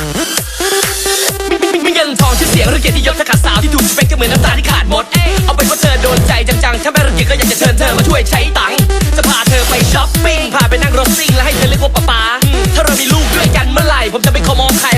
วัสดีครับมีเงินทองชื่อเสียงรือเกียรติยศถ้าขาดสาวที่ถูกสเปคก็เหมือนน้ำตาที่ขาดหมด เอาเป็นว่าเธอโดนใจจังๆ ถ้าไม่รังเกียจก็อยากจะเชิญเธอมาช่วยใช้ตังค์จะพาเธอไปช้อปปิ้ง พาไปนั่งรถซิ่ง แล้วให้เธอเรียกว่าป๊าป๊าถ้าเรามีลูกด้วยกันเมื่อไหร่ ผมจะไปขอมองใคร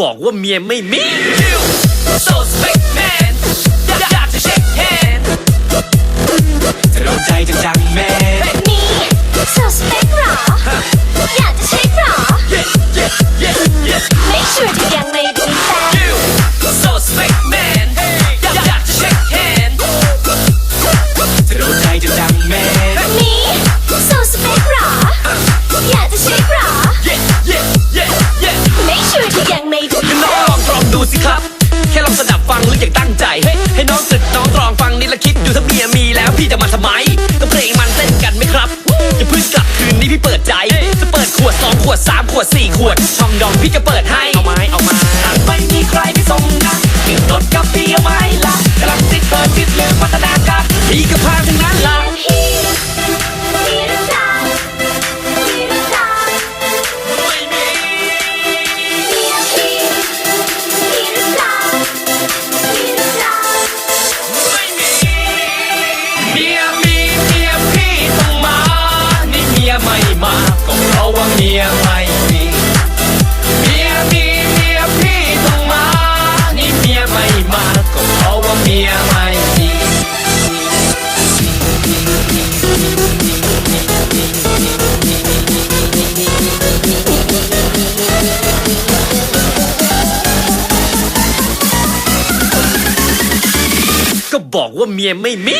บอกว่าเมียไม่มี You so slick man อยากจะเช็คแฮนด์จะโดนใจจังๆแม่มีเธอสเปคหรอ อยากจะเช็คหรอ Yeah yeah yeah yeah ไม่ชัวร์จะยังไม่ได้มีแฟน You so slick man อยากจะเช็คแฮนด์จะโดนใจจังๆแม่มีเธอสเปคหรอ อยากจะเช็คหรอ ชัวร์จะยังไม่ได้น้องลองตรองดูสิครับ แค่ลองสดับฟังหรืออย่างตั้งใจ ให้น้องสึกน้องตรองฟังนิดละคิดดูถ้าเมียมีแล้วพี่จะมาทำไมก็เพลงมันเต้นกันไหมครับอย่าเพิ่งกลับคืนนี้พี่เปิดใจ จะเปิดขวดสองขวดสามขวดสี่ขวด ช่องดองพี่จะเปิดให้ เอาไม้เอามาหากไม่มีใครไปส่งนะขึ้นรถกับพี่เอาไม้ละกำลังติดเปิดติดเรื่องพัฒนาการพี่ก็พา มาก็เพราะว่าเมียไม่มีเมียมีเมียพี่ต้องมา นี่เมียไม่มาก็เพราะว่าเมียไม่มีก็บอกว่าเมียไม่มี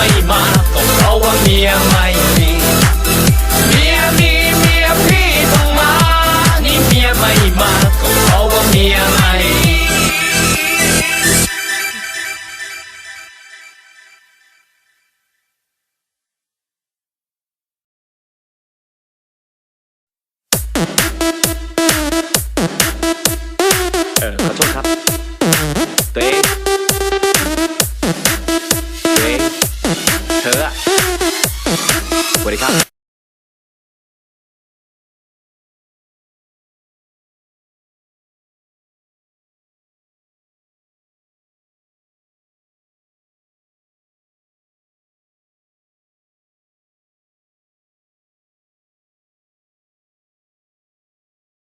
ไม่มาก็เพราะว่าเมียไม่มีเมียมีเมียพี่ต้องมา นี่เมียไม่มาก็เพราะว่าเมียไม่เออขอโทษครับตัวเอง